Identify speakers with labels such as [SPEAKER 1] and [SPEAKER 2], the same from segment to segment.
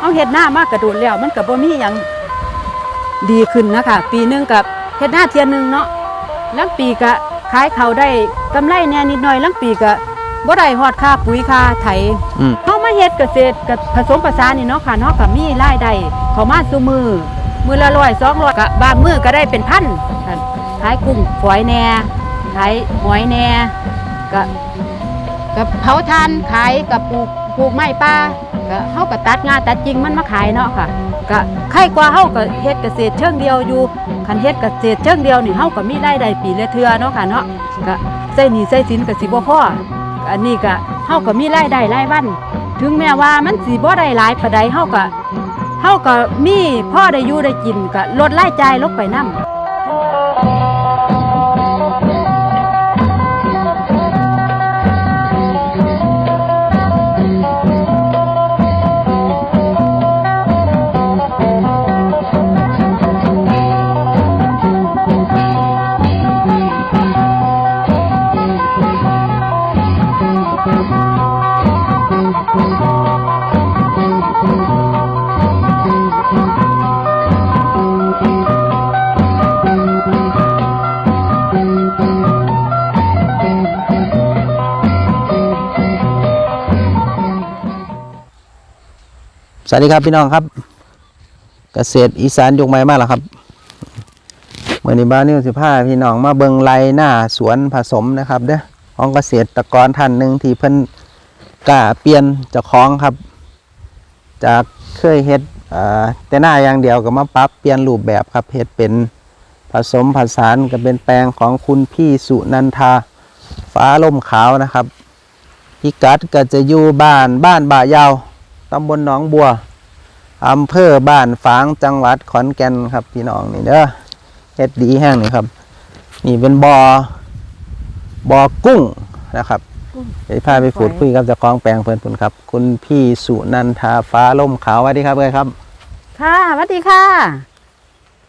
[SPEAKER 1] เอาเฮ็ดหน้ามากกระโดดแล้วมันก็บ่มีหยังดีขึ้นนะคะ ปีหนึงกับเฮ็ดหน้าเทียนหนึงเนาะลังปีก็ขายเขาวได้กำไรแหน่นิดหน่อยลังปีก็บ่ได้ฮอดค่าปุ๋ยค่าไถ
[SPEAKER 2] อืม
[SPEAKER 1] เฮามาเฮ็ดเกษตรกับผสมผสานนี่เนาะค่ะเนาะก็มีรายได้เข้ามาซุมือมือละร้อยสองร้อยก็บางมือก็ได้เป็นพันค่ะขายกุ้งฝอยแหน่ขายหอยแหน่ก็กับเผาทานขายกับปลูกปลูกไม้ป่า ก็เฮาก็ตัดงาตัดจริงมันมาขายเนาะค่ะก็ใครกว่าเฮาก็เฮ็ดเกษตรเชิงเดียวอยู่คันเฮ็ดเกษตรเชิงเดียวนี่เฮาก็มีรายได้ปีละเทื่อเนาะค่ะเนาะก็ใช้หนี้ใช้สินก็สิบ่พออันนี้ก็เฮาก็มีรายได้รายวัน ถึงแม้ว่ามันสิบ่ได้หลายปานใดเฮาก็เฮาก็มีพ่อได้อยู่ได้กินก็ลดรายจ่ายลงไปนำ
[SPEAKER 2] สวัสดีครับพี่น้องครับ เกษตรอีสานยุกไม้มาแล้วครับเมื่อนี้บ้านนิวสิบห้าพี่น้องมาเบิงไรหน้าสวนผสมนะครับเด้อของเกษตรกรท่านหนึ่งที่เพิ่นกล้าเปลี่ยนเจ้าของครับ จากเคยเฮ็ดแต่หน้าอย่างเดียวก็มาปรับเปลี่ยนรูปแบบครับเฮ็ดเป็นผสมผสานก็เป็นแปลงของคุณพี่สุนันทาฟ้าล่มขาวนะครับพิกัดก็จะอยู่บ้านบ้านบ่ายาว ตำบลหนองบัวอำเภอบ้านฝางจังหวัดขอนแก่นครับ พี่น้องนี่เด้อเฮ็ดดีแห้งนี่ครับ นี่เป็นบอ่อบอกุ้งนะครับ
[SPEAKER 1] กุ้ง
[SPEAKER 2] เดี๋ยวพาไปพูดคุยกับเจ้าของแปลงเพื่อนพุ่นครับ คุณพี่สุนันทาฟ้าล่มขาวสวัสดีครับเลยครับ
[SPEAKER 1] ค่ะสวัสดีค่ะ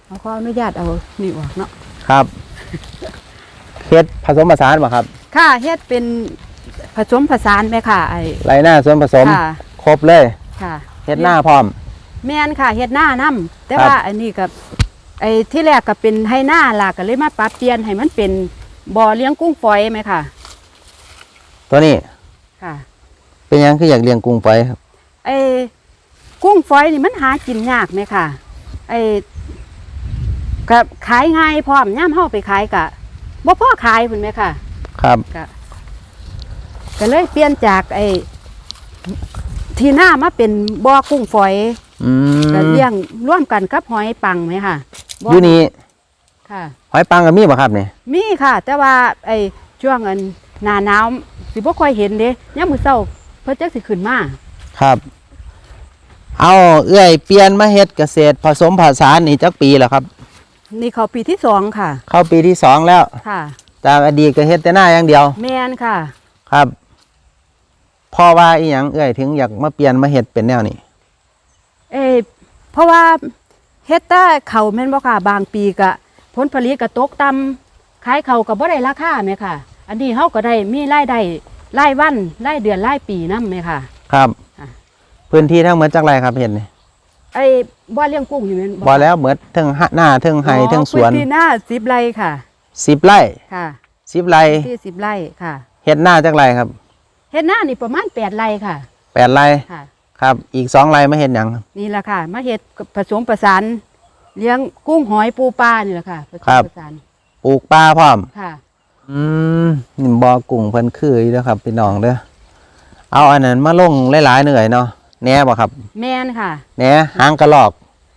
[SPEAKER 1] เอาขออนุญาตเอานี่ออกเนาะ
[SPEAKER 2] ครับเฮ็ดผสมผสานป่ะครับ
[SPEAKER 1] ค่ะเฮ็ดเป็นผสมผสานแม่ค่ะไอ้
[SPEAKER 2] ไรหน้าส่วนผสม
[SPEAKER 1] ค่ะ
[SPEAKER 2] ครบเลย
[SPEAKER 1] ค่ะ
[SPEAKER 2] เฮ็ดหน้าพร้อม
[SPEAKER 1] แม่นค่ะเฮ็ดหน้านํแต่
[SPEAKER 2] ครับ
[SPEAKER 1] ว่าอันนี้กับไอ้ที่แรกก็เป็นให้หน้าล่ะก็เลยมาปรับเปลี่ยนให้มันเป็นบ่อเลี้ยงกุ้งฝอยไหมค่ะ
[SPEAKER 2] ตัวนี้
[SPEAKER 1] ค่ะ
[SPEAKER 2] เป็นหยังคืออยากเลี้ยงกุ้งไปครับ
[SPEAKER 1] ไอ้กุ้งฝอยนี่มันหากินยากไหมค่ะ ไอ้ก็ขายง่ายพร้อมย่ามเฮาไปขายกะบ่พอขายพุ่นไหมค่ะ
[SPEAKER 2] ครับ
[SPEAKER 1] ก็ก็เลยเปลี่ยนจากไอ้ ที่หน้ามาเป็นบ่อกุ้งฝอย
[SPEAKER 2] อืม
[SPEAKER 1] ก็เลี้ยงร่วมกันกับหอยปังไหมค่ะบ่
[SPEAKER 2] อยู่นี่
[SPEAKER 1] ค่ะ
[SPEAKER 2] หอยปังกับมีป่ะครับนี่
[SPEAKER 1] มีค่ะ แต่ว่าไอ้ช่วงอันหน้าหนาวสิบ่ค่อยเห็นเด้ยามมื้อเช้าเพิ่นจักสิขึ้นมา
[SPEAKER 2] ครับ เอาเอื้อยเปลี่ยนมาเฮ็ดเกษตรผสมผสานนี่จักปีแล้วครับ
[SPEAKER 1] นี่เขาปีที่สองค่ะ
[SPEAKER 2] เข้าปีที่สองแล้ว
[SPEAKER 1] ค่ะ
[SPEAKER 2] จากอดีตก็เฮ็ดแต่หน้าอย่างเดียว
[SPEAKER 1] แม่นค่ะ
[SPEAKER 2] ครับ พ่อว่าอีหยังเอื้อยถึงอยากมาเปลี่ยนมาเฮ็ดเป็นแนวนี้
[SPEAKER 1] เอยเพราะว่าเฮ็ดแต่เขาวแม่นบ่ค่ะ บางปีก็ผลผลิตก็ตกต่ำขายเขาวก็บ่ได้ราคาแม่ค่ะ อันนี้เฮาก็ได้มีรายได้รายวันรายเดือนรายปีนำแม่ค่ะ
[SPEAKER 2] ครับ
[SPEAKER 1] อะ
[SPEAKER 2] พื้นที่ทั้งหมดจักไรครับเฮ็ดนี่
[SPEAKER 1] ไอ้บ่เลี้ยงกุ้งอยู่แม่น
[SPEAKER 2] บ่แล้วหมดทั้งหหน้าทั้งไห้ทั้งสวน
[SPEAKER 1] พื้ที่หน้า10ไร่ค่ะ
[SPEAKER 2] 10ไร่
[SPEAKER 1] ค่ะ
[SPEAKER 2] 10ไร่
[SPEAKER 1] ที่10ไร่ค่ะ
[SPEAKER 2] เฮ็ดหน้าจักไรครับ
[SPEAKER 1] เฮ็ดหน้านี่ประมาณ8ไร่ค่ะ
[SPEAKER 2] 8ไร่
[SPEAKER 1] ค่ะ
[SPEAKER 2] ครับ อีก2ไร่มาเฮ็ดหยัง
[SPEAKER 1] นี่แหละค่ะมาเฮ็ดผสมประสานเลี้ยงกุ้งหอยปูปลานี่แหละค่ะผสมประสาน
[SPEAKER 2] ปลูกปลาพร้อม
[SPEAKER 1] ค่ะ
[SPEAKER 2] อืมนี่บ่อกุ้งเพิ่นคืออยู่แล้วครับพี่น้องเด้อเอาอันนั้นมาลงหลายๆเหนื่อยเนาะแหน่บ่ครับ
[SPEAKER 1] แม่นค่ะ
[SPEAKER 2] แหน่หางกระรอก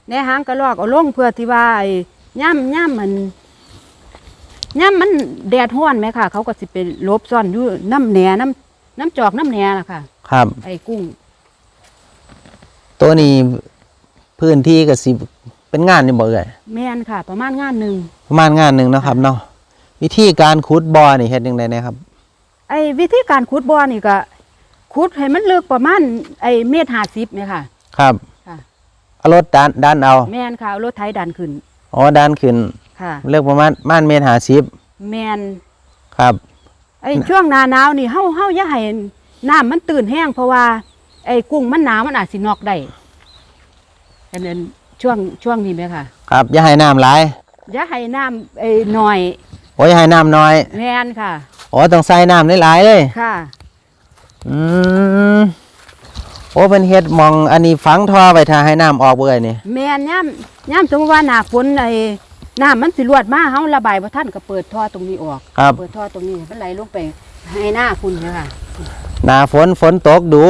[SPEAKER 1] ในหางกระรอกเอาลงเพื่อที่ว่าไอ้ย่ำย่ำมันย่ำมันแดดห้อนไหมค่ะ เขาก็สิไปหลบซ่อนอยู่น้ำแหนน้ำ น้ำจอกน้ำแหนล่ะค่ะ
[SPEAKER 2] ครับ
[SPEAKER 1] ไอ้กุ้ง
[SPEAKER 2] ตัวนี้พื้นที่ก็สิเป็นงานนี่บ่เอ่ย
[SPEAKER 1] แม่นค่ะ ประมาณงานหนึ่ง
[SPEAKER 2] ประมาณงานหนึ่งเนาะครับเนาะวิธีการขุดบ่อนี่เฮ็ดยังไงนะครับ
[SPEAKER 1] ไอ้วิธีการขุดบ่อนี่ก็ขุดให้มันลึกประมาณไอ้เมตรห้าสิบเนี่ยค่ะ
[SPEAKER 2] ครับ
[SPEAKER 1] ค่ะ
[SPEAKER 2] เอารถดันดันเอา
[SPEAKER 1] แม่นค่ะเอารถไถดันขึ้น
[SPEAKER 2] อ๋อดันขึ้น
[SPEAKER 1] ค่ะ
[SPEAKER 2] เลือกประมาณม่านเมตรหาสิบ
[SPEAKER 1] แม่น
[SPEAKER 2] ครับ
[SPEAKER 1] ไอ้ช่วงหน้าหนาวนี่เฮาเฮาอย่าให้น้ำมันตื่นแห้งเพราะว่า ไอ้กุ้งมันหนาวมันอาจสินอกได้อันนั้นช่วงช่วงนี้ไหมค่ะ
[SPEAKER 2] ครับอย่าให้น้ำหลาย
[SPEAKER 1] อย่าให้น้ำไอ้หน่อย
[SPEAKER 2] โอ้ยอย่าให้น้ำน้อย
[SPEAKER 1] แม่นค่ะ
[SPEAKER 2] โอ้ต้องใส่น้ำหลายๆเลย
[SPEAKER 1] ค่ะ
[SPEAKER 2] อืมโอ้เป็นเฮ็ดหมองอันนี้ฝังท่อไว้ถ้าให้น้ำออกเบื่อยนี่
[SPEAKER 1] แม่นย่ำย่ำสมมติว่าหน้าฝนไอ้ น้ำมันสิรวดมาเฮาระบายบ่ทันก็เปิดท่อตรงนี้ออก
[SPEAKER 2] ครับ
[SPEAKER 1] เปิดท่อตรงนี้ให้มันไหลลงไปให้หน้าคุณเนยค่ะ
[SPEAKER 2] หน้าฝนฝนตกดู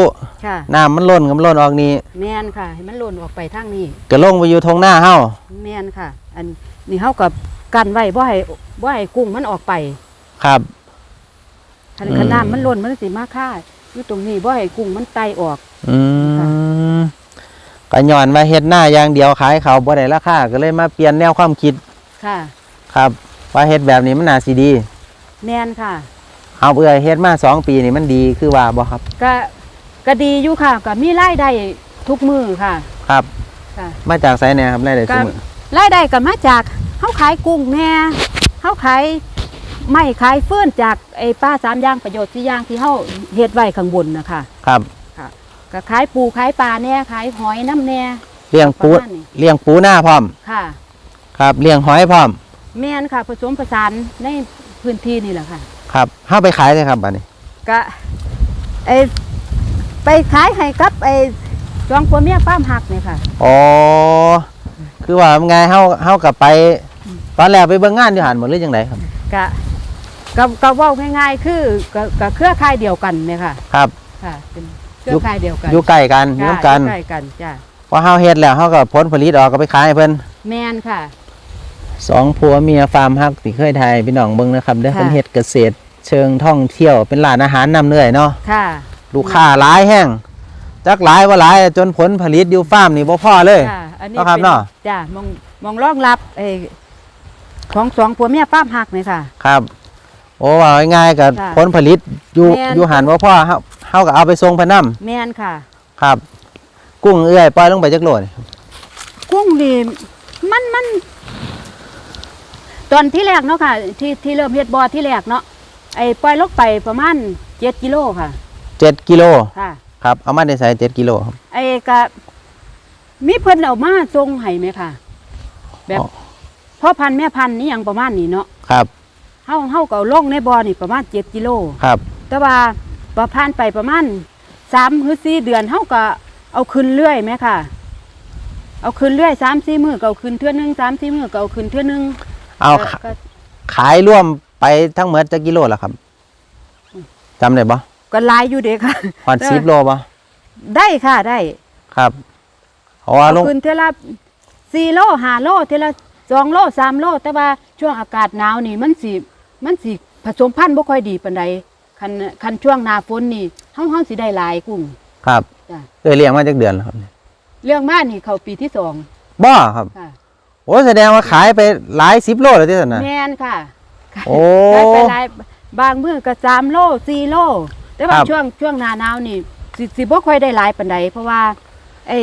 [SPEAKER 1] ค่ะ
[SPEAKER 2] น้ำมันล้นกับล้นออกนี่
[SPEAKER 1] แม่นค่ะ ให้มันหล่นออกไปทางนี้
[SPEAKER 2] ก็ลงไปอยู่ทงหน้าเฮา
[SPEAKER 1] แม่นค่ะ อันนี้เฮากับกันไว้บ่ให้บ่ให้กุ้งมันออกไป
[SPEAKER 2] ครับ
[SPEAKER 1] คัน
[SPEAKER 2] อืม
[SPEAKER 1] คันน้ำมันหล่นมันสิมาฆ่าอยู่ตรงนี้บ่ให้กุ้งมันไตออก
[SPEAKER 2] อืมก็ย้อนว่าเฮ็ดหน้าอย่างเดียวขายเขาวบ่ได้ราคาก็เลยมาเปลี่ยนแนวความคิด
[SPEAKER 1] ค่ะ
[SPEAKER 2] ครับว่าเฮ็ดแบบนี้มันน่าสิดี
[SPEAKER 1] แม่นค่ะ
[SPEAKER 2] เอาเอื้อยเฮ็ดมาสองปีนี่มันดีคือว่าบ่ครับ
[SPEAKER 1] ก็ก็ดีอยู่ค่ะก็มีรายได้ทุกมือค่ะ
[SPEAKER 2] ครับ
[SPEAKER 1] ค่ะ
[SPEAKER 2] มาจากไสเนี่ยครับรายได้
[SPEAKER 1] ก็
[SPEAKER 2] ซุมื้อ
[SPEAKER 1] รายได้ก็มาจากเฮาขายกุ้งแน่เฮาขายไม้ขายฟืนจากไอ้ป้าสามอย่างประโยชน์สี่อย่างที่เฮาเฮ็ดไว้ข้างบนนะคะ
[SPEAKER 2] ครับ
[SPEAKER 1] ก็ขายปูขายปลาแน่ขายหอยน้ำแน่
[SPEAKER 2] เลี้ยงปู
[SPEAKER 1] ประมาณนี้
[SPEAKER 2] เลี้ยงปูหน้าพร้อม
[SPEAKER 1] ค่ะ
[SPEAKER 2] ครับเลี้ยงหอยพร้อม
[SPEAKER 1] แม่นค่ะ ผสมผสานในพื้นที่นี่แหละค่ะ
[SPEAKER 2] ครับเฮาไปขายเลยครับบัดนี้
[SPEAKER 1] ก็ไอไปขายให้กับไอจองปัวเมียป้ามหักเนี่ยค่ะ
[SPEAKER 2] อ๋อ คือว่าไงเฮาเฮากลับไป ตอนแรกไปเบิ่งงานอยู่หันหมดหรือจังไดครับ
[SPEAKER 1] ก็ก็ก็เว่าง่ายๆ คือก็ก็เครือข่ายเดียวกันเนี่ยค่ะ
[SPEAKER 2] ครับ
[SPEAKER 1] ค่ะ เป็นเครือข่ายเดียวกัน
[SPEAKER 2] อยู่ใกล้กันอยู่
[SPEAKER 1] จ้ะ
[SPEAKER 2] นํกัน
[SPEAKER 1] อยู่ใกล้กันจ้ะ
[SPEAKER 2] พอเฮาเฮ็ดแล้วเฮาก็ผลผลิตออกก็ไปขายให้เพิ่น
[SPEAKER 1] แมนค่ะ
[SPEAKER 2] สองผัวเมียฟาร์มฮักที่เคยถ่ายพี่น้องเบิ่งนะครับเด้อ
[SPEAKER 1] ค่ะ
[SPEAKER 2] เพิ่นเฮ็ดเกษตร เชิงท่องเที่ยวเป็นร้านอาหารนำเนื่อยเนาะ
[SPEAKER 1] ค่ะ
[SPEAKER 2] ลูกค้าหลายแห้งจักหลายว่าหลายจนผลผลิตอยู่ฟาร์มนี่บ่พอเลย
[SPEAKER 1] ค่ะอันนี้
[SPEAKER 2] เนาะครับ
[SPEAKER 1] ป็
[SPEAKER 2] เนาะ
[SPEAKER 1] จ้ะมองมองรองรับไอของสองผัวเมียป้ามหักเนี่ยค่ะ
[SPEAKER 2] ครับ โอ้ว่าง่ายๆกับ
[SPEAKER 1] ค่ะ
[SPEAKER 2] ผลผลิตอยู่
[SPEAKER 1] แม่น
[SPEAKER 2] อยู่หันว่าพ่อเฮาเฮาก็เอาไปส่งเพนนํ
[SPEAKER 1] แมนค่ะ
[SPEAKER 2] ครับ กุ้งเอื้อยปล่อยลงไปจักโลนี่
[SPEAKER 1] กุ้งนี่มันมัน ตอนที่แรกเนาะค่ะ ที่ที่เริ่มเฮ็ดบ่อที่แรกเนาะไอ้ปล่อยลงไปประมาณเจ็ดกิโลค่ะ
[SPEAKER 2] 7กิโล
[SPEAKER 1] ค่ะ
[SPEAKER 2] ครับเอามาได้ใส่7กิโลครับ
[SPEAKER 1] ไอ้ก็มีเพิ่นเอามาส่งให้ไหมค่ะ แบบ
[SPEAKER 2] อ๋อ
[SPEAKER 1] พ่อพันธุ์แม่พันธุ์นี่ยังประมาณนี้เนาะ
[SPEAKER 2] ครับ
[SPEAKER 1] เฮาเฮาก็เอาลงในบ่อนี่ประมาณเจ็ดกิโล
[SPEAKER 2] ครับ
[SPEAKER 1] แต่ว่าประพันไปประมาณสามหรือสี่เดือนเฮาก็เอาขึ้นเรื่อยไหมค่ะ เอาขึ้นเรื่อยสามสี่มือก็เอาขึ้นเทื่อนึงสามสี่มือก็เอาขึ้นเทื่อนึง
[SPEAKER 2] เอา
[SPEAKER 1] ก็
[SPEAKER 2] ขา
[SPEAKER 1] ก็
[SPEAKER 2] ขายร่วมไปทั้งหมดจักกิโลล่ะครับจำได้บ่
[SPEAKER 1] ก็หลายอยู่เด็กค่ะ
[SPEAKER 2] ฮอด
[SPEAKER 1] เออ
[SPEAKER 2] 10โลบ่
[SPEAKER 1] ได้ค่ะได้
[SPEAKER 2] ครับเพราะว่า
[SPEAKER 1] เอา
[SPEAKER 2] ลง
[SPEAKER 1] ขึ้นเทอละสี่โลห้าโลเทอละสองโลสามโล แต่ว่าช่วงอากาศหนาวนี่มันสิมันสิผสมพันธุ์บ่ค่อยดีปานใดคันคันช่วงหน้าฝนนี่เฮาเฮาสิได้หลายกุ้ง
[SPEAKER 2] ครับ
[SPEAKER 1] จ้ะ
[SPEAKER 2] เอ้ยเลี้ยงมาจักเดือนแล้วครับ
[SPEAKER 1] เรื่องมานี่เข้าปีที่สอง
[SPEAKER 2] บ่ครับ
[SPEAKER 1] ค่ะ
[SPEAKER 2] โอ้แสดงว่าขายไปหลาย10โลแล้วที่ซั่นน่ะ
[SPEAKER 1] แม่นค่ะ
[SPEAKER 2] โอ้
[SPEAKER 1] ขายไปหลายบางมื้อก็สามโลสี่โล แต่ว่า
[SPEAKER 2] ครับ
[SPEAKER 1] ช่วงช่วงหน้าหนาวนี่สิสิบ่ค่อยได้หลายปานใดเพราะว่าไอ้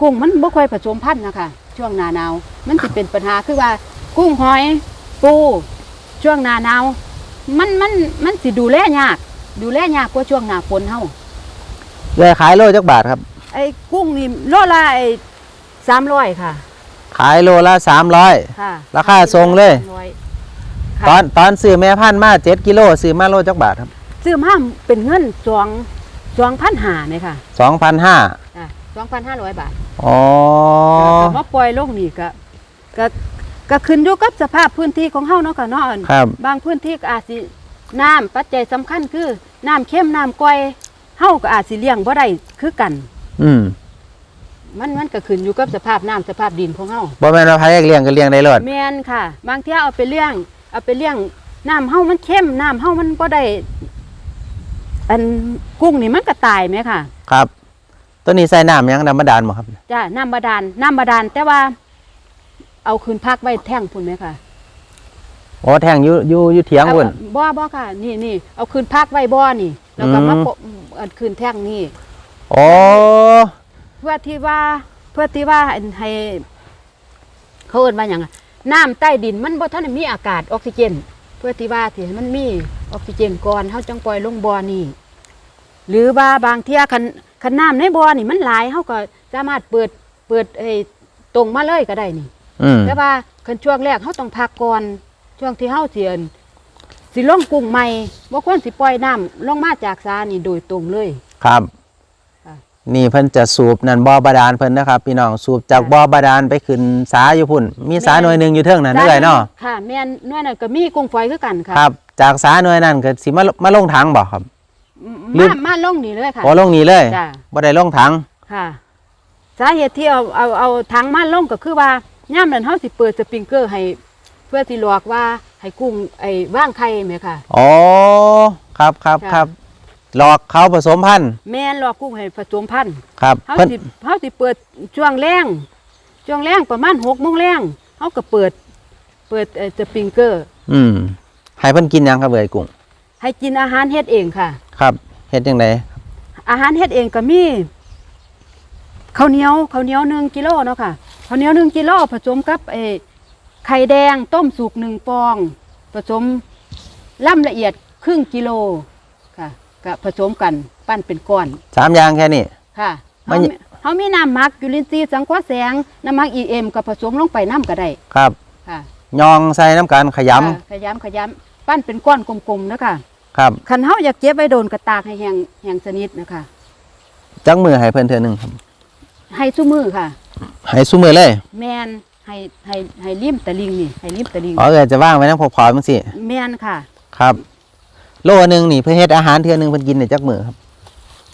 [SPEAKER 1] กุ้งมันบ่ค่อยผสมพันธุ์นะคะช่วงหน้าหนาว มันสิเป็นปัญหาคือว่ากุ้งหอยปูช่วงหน้าหนาวมันมันมันสิดูแลยาก ดูแลยากกว่าช่วงหน้าฝนเฮา
[SPEAKER 2] เลยขายโลจักบาทครับ
[SPEAKER 1] ไอ้กุ้งนี่โลละไอ้300ค่ะ
[SPEAKER 2] ขายโลละสามร้อย
[SPEAKER 1] ค่ะ
[SPEAKER 2] ราคาทรงเลย
[SPEAKER 1] 300ค่ะ
[SPEAKER 2] ตอนตอนซื้อแม่พันธุ์มาเจ็ดกิโลซื้อมาโลจักบาทครับ
[SPEAKER 1] ซื้อมาเป็นเงิน2 2,500ไหมค่ะ
[SPEAKER 2] สองพันห้า
[SPEAKER 1] อะ2,500บาท
[SPEAKER 2] อ๋อ
[SPEAKER 1] ก็มาปล่อยลงนี่ก็ก็ก็ขึ้นอยู่กับสภาพพื้นที่ของเฮาเนาะค่ะเนาะอัน
[SPEAKER 2] ครับ
[SPEAKER 1] บางพื้นที่ก็อาจสิน้ำปัจจัยสำคัญคือน้ำเข้มน้ำก้อยเฮาก็อาจสิเลี้ยงบ่ได้คือกัน
[SPEAKER 2] อืม
[SPEAKER 1] มันมันก็ขึ้นอยู่กับสภาพน้ำสภาพดินของเฮา
[SPEAKER 2] บ่แม่นว่าใครอยากเลี้ยงก็เลี้ยงได้โลด
[SPEAKER 1] แม่นค่ะ บางเที่ยเอาไปเลี้ยง เอาไปเลี้ยงน้ำเฮามันเข้มน้ำเฮามันบ่ได้อันกุ้งนี่มันก็ตายไหมค่ะ
[SPEAKER 2] ครับ ตัวนี้ใส่น้ำหยังน้ำบาดาลบ่ครับ
[SPEAKER 1] จ้าน้ำบาดาลน้ำบาดาลแต่ว่า เอาคืนพักไว้แท่งพุ่นไหมค่ะ
[SPEAKER 2] อ๋อแทงอยู่อยู่อยู่เถียงพุ่น
[SPEAKER 1] เอาบ่บ่ค่ะ นี่นี่เอาคืนพักไว้บ่นี่ แล้วก็
[SPEAKER 2] อืม
[SPEAKER 1] มาโปะเอาคืนแท่งนี่
[SPEAKER 2] อ๋อ
[SPEAKER 1] เพื่อที่ว่าเพื่อที่ว่าอันให้เขาเอิ้นว่าหยังอะน้ำใต้ดินมันบ่ทันได้มีอากาศออกซิเจน เพื่อที่ว่าที่ให้มันมีออกซิเจนก่อนเฮาจังปล่อยลงบ่อนี่หรือว่าบางเที่ยคันคันน้ำในบ่อนี่มันหลายเฮาก็สามารถเปิดเปิดไอ้ตรงมาเลยก็ได้นี่
[SPEAKER 2] อืม
[SPEAKER 1] แต่ว่าคันช่วงแรกเขาต้องพักก่อนช่วงที่เฮาสิเอิ้นสิลงกุ้งใหม่บ่ควรสิปล่อยน้ำลงมาจากสานี่โดยตรงเลย
[SPEAKER 2] ครับ
[SPEAKER 1] ค่ะ
[SPEAKER 2] นี่เพิ่นจะสูบนั่นบ่อบาดาลเพิ่นนะครับพี่น้องสูบจาก
[SPEAKER 1] ค่ะ
[SPEAKER 2] บ่อบาดาลไปขึ้นสาอยู่พุ่น มีสา
[SPEAKER 1] แม่น
[SPEAKER 2] หน่วยหนึงอยู่เทิงนั่นเด้อยเนาะ
[SPEAKER 1] ค่ะแม่นหน่วยนั้นก็มีกุ้งฝอยคือกันค่ะ
[SPEAKER 2] ครับ จากสาหน่วยนั้นก็สิมามาลงถังบ่ครับ
[SPEAKER 1] อืม
[SPEAKER 2] ลื
[SPEAKER 1] มามมาลงนี่เลยค่ะ
[SPEAKER 2] บ่ลงนี่เลย
[SPEAKER 1] จ้ะ
[SPEAKER 2] บ่ได้ลงถัง
[SPEAKER 1] ค่ะสาเหตุที่เอาเอาเอาถังมาลงก็คือว่าย่ามนั้นเฮาสิเปิดสปริงเกอร์ให้ เพื่อที่หลอกว่าให้กุ้งไอ้ว่างไข่แม่ค่ะ
[SPEAKER 2] อ๋อครับครับ
[SPEAKER 1] ค่ะ
[SPEAKER 2] ครับ หลอกเขาผสมพันธุ์
[SPEAKER 1] แม่นหลอกกุ้งให้ผสมพันธุ์
[SPEAKER 2] ครับ
[SPEAKER 1] เฮา
[SPEAKER 2] เพิ่น
[SPEAKER 1] สิเฮาสิเปิดช่วงแรงช่วงแรงประมาณ6โมงแรงเฮาก็เปิด เปิดเอ่อสปริงเกอร์
[SPEAKER 2] อืมให้เพิ่นกินหยังครับเอ่ยกุ้ง
[SPEAKER 1] ให้กินอาหารเฮ็ดเองค่ะ
[SPEAKER 2] ครับเฮ็ดจังได
[SPEAKER 1] อาหารเฮ็ดเองก็มีข้าวเหนียวข้าวเหนียวหนึ่งกิโลเนาะค่ะข้าวเหนียวหนึ่งกิโลผสมกับเออไข่แดงต้มสุกหนึ่งฟอง ผสมล่ำละเอียดครึ่งกิโลค่ะ ก็ผสมกันปั้นเป็นก้อน
[SPEAKER 2] สามอย่างแค่นี้
[SPEAKER 1] ค่ะ
[SPEAKER 2] มั
[SPEAKER 1] เฮานมีเฮามีน้ำหมักจุลินทรีย์สังเคราะห์แสงน้ำหมัก EM ก็ผสมลงไปน้ำก็ได้
[SPEAKER 2] ครับ
[SPEAKER 1] ค่ะ
[SPEAKER 2] ยองใส่น้ำกันขย
[SPEAKER 1] ค่ะขยำขยำปั้นเป็นก้อนกลมๆนะคะำ
[SPEAKER 2] ครับ
[SPEAKER 1] คันเฮาอยากเก็บไว้โดนกระตากให้แห้งแห้งสนิทนะคะ
[SPEAKER 2] จักมือให้เพิ่นเทื่อหนึงครับ
[SPEAKER 1] ให้ซุมือค่ะ
[SPEAKER 2] ให้ซุมือเลย
[SPEAKER 1] แมนให้ให้ให้ริมตะลิงนี่ให้ริมตะลิง
[SPEAKER 2] อ๋อเอ่ยจะว่างไว้นำพอๆจังซี่
[SPEAKER 1] แมนค่ะ
[SPEAKER 2] ครับ โลหนึงนี่เพิ่นเฮ็ดอาหารเทื่อหนึงเพิ่นกินได้จักมื้อครับ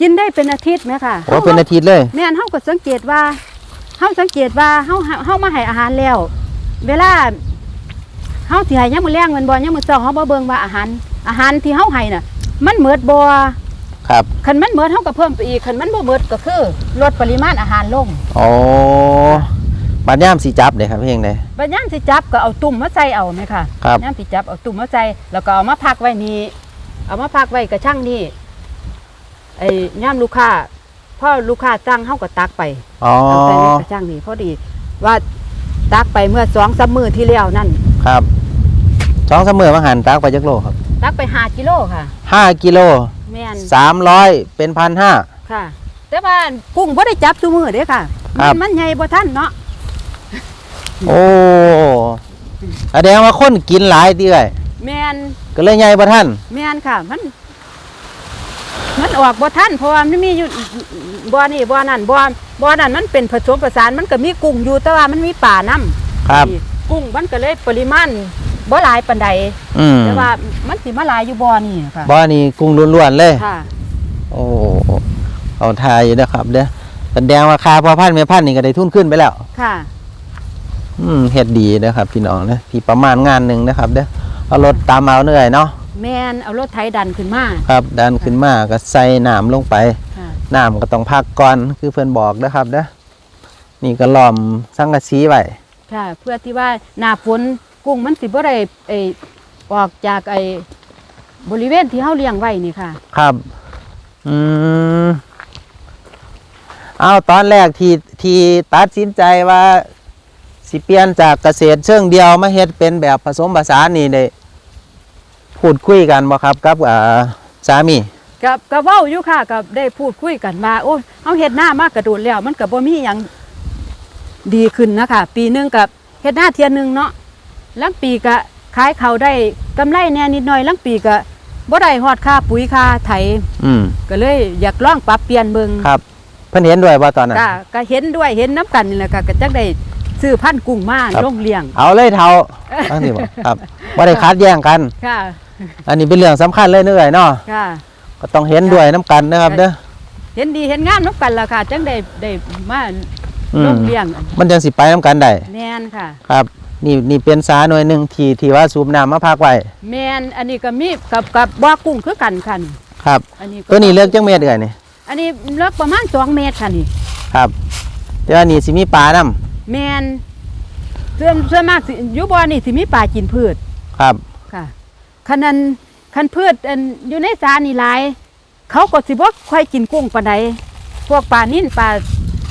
[SPEAKER 1] กินได้เป็นอาทิตย์ไหมค่ะ
[SPEAKER 2] โอ้เป็นอาทิตย์เลย
[SPEAKER 1] แมนเฮาก็สังเกตว่าเฮาสังเกตว่าเฮาเฮามาให้อาหารแล้ว เวลาเฮาสิให้ยามมื้อแลงแมันบ่ยามมื้อเช้าเฮาบ่เบิ่งว่าอาหาร อาหารที่เฮาให้น่ะ มันเหมิดบ่
[SPEAKER 2] ครับ
[SPEAKER 1] คันมันเหมิดเฮาก็เพิ่มไปอีกคันมันบ่เหมิดก็คือลดปริมาณอาหารลง
[SPEAKER 2] โอ้บัดยามสิจับเด้ครับเพียงใด
[SPEAKER 1] บัดยามสิจับก็เอาตุ่มมาใส่เอาไหมค่ะ
[SPEAKER 2] ครับ
[SPEAKER 1] ยามสิจับเอาตุ่มมาใส่แล้วก็เอามาพักไว้นี่ เอามาพักไว้กระช่างนี่ไอ้ย่ามลูกค้าพอลูกค้าจ้างเฮาก็ตักไป
[SPEAKER 2] อ๋อ
[SPEAKER 1] เอาใส่ในกระช่างนี่พอดี ว่าตักไปเมื่อสองสามมือที่แล้วนั่น
[SPEAKER 2] ครับสองสามมื้อมาหันตักไปจักโลครับ
[SPEAKER 1] ตักไปห้ากิโลค่ะ
[SPEAKER 2] ห้ากิโล
[SPEAKER 1] แม่น
[SPEAKER 2] สามร้อยเป็นพันห้า
[SPEAKER 1] ค่ะ แต่ว่ากุ้งบ่ได้จับซุมือเด้ค่ะ
[SPEAKER 2] ครั
[SPEAKER 1] มั
[SPEAKER 2] บ
[SPEAKER 1] นมันใหญ่บ่ทันเนาะ
[SPEAKER 2] โอ้แสดงว่าคนกินหลายเตื้อย
[SPEAKER 1] แม่น
[SPEAKER 2] ก็เลยใหญ่บ่ท่าน
[SPEAKER 1] แม่นค่ะ มัน มันออกบ่ทันเพราะว่ามันมีอยู่บ่อนี่บ่อนั่นบ่อบ่อนั่นมันเป็นผสมผสานมันก็มีกุ้งอยู่แต่ว่ามันมีป่านํ
[SPEAKER 2] ครับ
[SPEAKER 1] กุ้งมันก็เลยปริมาณบ่หลายปานใด
[SPEAKER 2] อืม
[SPEAKER 1] แต่ว่ามันสิมาหลายอยู่บ่อนี่ค่ะ
[SPEAKER 2] บ่อนี่กุ้งล้วนๆเลย
[SPEAKER 1] ค่ะ
[SPEAKER 2] โอ้เอาทายอยู่นะครับเด้อแสดงว่าค่าพ่อพันธุ์แม่พันธุ์นี่ก็ได้ทุนขึ้นไปแล้ว
[SPEAKER 1] ค่ะ
[SPEAKER 2] อืมเฮ็ดดีนะครับ พี่น้องนะที่ประมาณงานหนึ่งนะครับเด้อ เอารถตามเอาเหนื่อยเนาะ
[SPEAKER 1] แม่นเอารถไถดันขึ้นมา
[SPEAKER 2] ครับดันขึ้นมาก็ใส่น้ำลงไป
[SPEAKER 1] ค่ะ
[SPEAKER 2] น้ำก็ต้องพักก่อนคือเพิ่นบอกนะครับเด้อนี่ก็ล้อมสังกะสีไว้
[SPEAKER 1] ค่ะ เพื่อที่ว่าหน้าฝนกุ้งมันสิบ่ได้ไอ้ออกจากไอ้บริเวณที่เฮาเลี้ยงไว้นี่ค่ะ
[SPEAKER 2] ครับอืมเอาตอนแรกที่ที่ตัดสินใจว่า สิเปลี่ยนจากเกษตรเชิงเดียวมาเฮ็ดเป็นแบบผสมผสานนี่ได้ พูดคุยกันบ่ครับกับอ่าสามี
[SPEAKER 1] กับกับเว้าอยู่ค่ะกับได้พูดคุยกันว่าโอ้ยเฮาเฮ็ดหน้ามากกระโดดแล้ว มันก็บ่มีหยังดีขึ้นนะคะปีหนึงกับเฮ็ดหน้าเทียนหนึงเนาะลังปีก็ขายเขาวได้กำไรแหน่นิดหน่อยลังปีก็บ่ได้ฮอดค่าปุ๋ยค่าไถ
[SPEAKER 2] อืม
[SPEAKER 1] ก็เลยอยากลองปรับเปลี่ยนเบิ่ง
[SPEAKER 2] ครับเพิ่นเห็นด้วยว่าตอนนั้น
[SPEAKER 1] ก็ก็เห็นด้วยเห็นน้ำกันนี่แหละค่ะก็จักได้ซื้อพันธุ์กุ้งมา
[SPEAKER 2] ครับ
[SPEAKER 1] ลงเลี้ยง
[SPEAKER 2] เอาเลยเท่าตั้งสิบ่ครับบ่ได้คัดแย่งกัน
[SPEAKER 1] ค่ะ
[SPEAKER 2] อันนี้เป็นเรื่องสำคัญเลยเนื่อยเนาะ
[SPEAKER 1] ค่ะ
[SPEAKER 2] ก็ต้องเห็นด้วยน้ำกันนะครับเด้อ
[SPEAKER 1] เห็นดีเห็นงามน้ำกันแล้วค่ะ จังได้ได้มา
[SPEAKER 2] อื
[SPEAKER 1] ล
[SPEAKER 2] ม
[SPEAKER 1] งเลี้ยง
[SPEAKER 2] มันจังสิไปน้ำกันได้
[SPEAKER 1] แมนค่ะ
[SPEAKER 2] ครับ นี่นี่เป็นสาหน่วยหนึ่งที่ที่ว่าสูบน้ำมาพักไว้
[SPEAKER 1] แมนอันนี้ก็มีกับกับบ่อกุ้งคือกันค่ะนี่
[SPEAKER 2] ครับ
[SPEAKER 1] อันนี้
[SPEAKER 2] ตัวนี้เลือกจังเม็ดเอ่ยนี่
[SPEAKER 1] อันนี้เลิกประมาณ2เมตรค่ะนี่
[SPEAKER 2] ครับ แต่ว่านี่สิมีปลานํ
[SPEAKER 1] แมนส่วนส่วนมากสิอยู่บ่อนี่สิมีปลากินพืช
[SPEAKER 2] ครับ
[SPEAKER 1] ค่ะคันนั้นคันพืชอันอยู่ในสานี่หลาย เขาก็สิบ่ค่อยกินกุ้งปานใดพวกปลานิ่นปลา